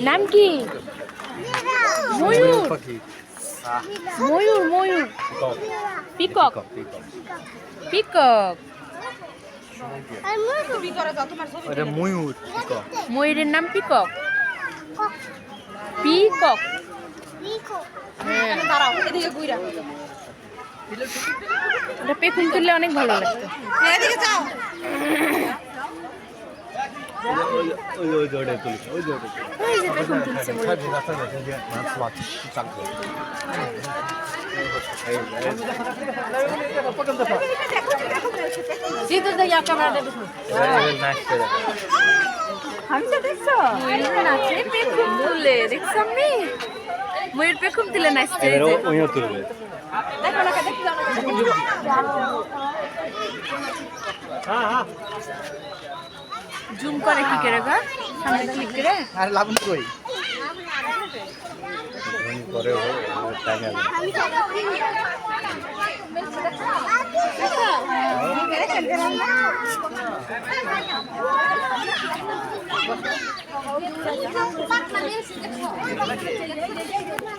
নাম কি? ময়ূর। ময়ূর ময়ূর। Peacock. Peacock. ময়ূর ময়ূরের নাম পিকক। পিকক। ওটা পেখম তুললে অনেক ভালো লাগতো। ওই ওই জোড়ে তুলি ওই জোড়ে ওই যে পেখম তুলছে ময়ূর। মাছ মাছ চাকরি ময়ূর নাচে পেখম তুলে দেখছ আমি ময়ূর পেখম তুলে নাচছে এই যে। ওইও তুলবে জুম করে কি করে গা? সামনে ক্লিক করে? আর লাবণ কই? করে টাইম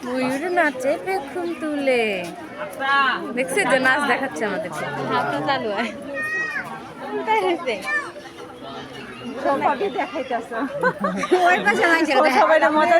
ময়ূর নাচে পেখম তুলে। দেখছে যে নাচ দেখাচ্ছে আমাদের হাতটা চালু হয়। সবাই দেখাইতেছ। সবাই মজা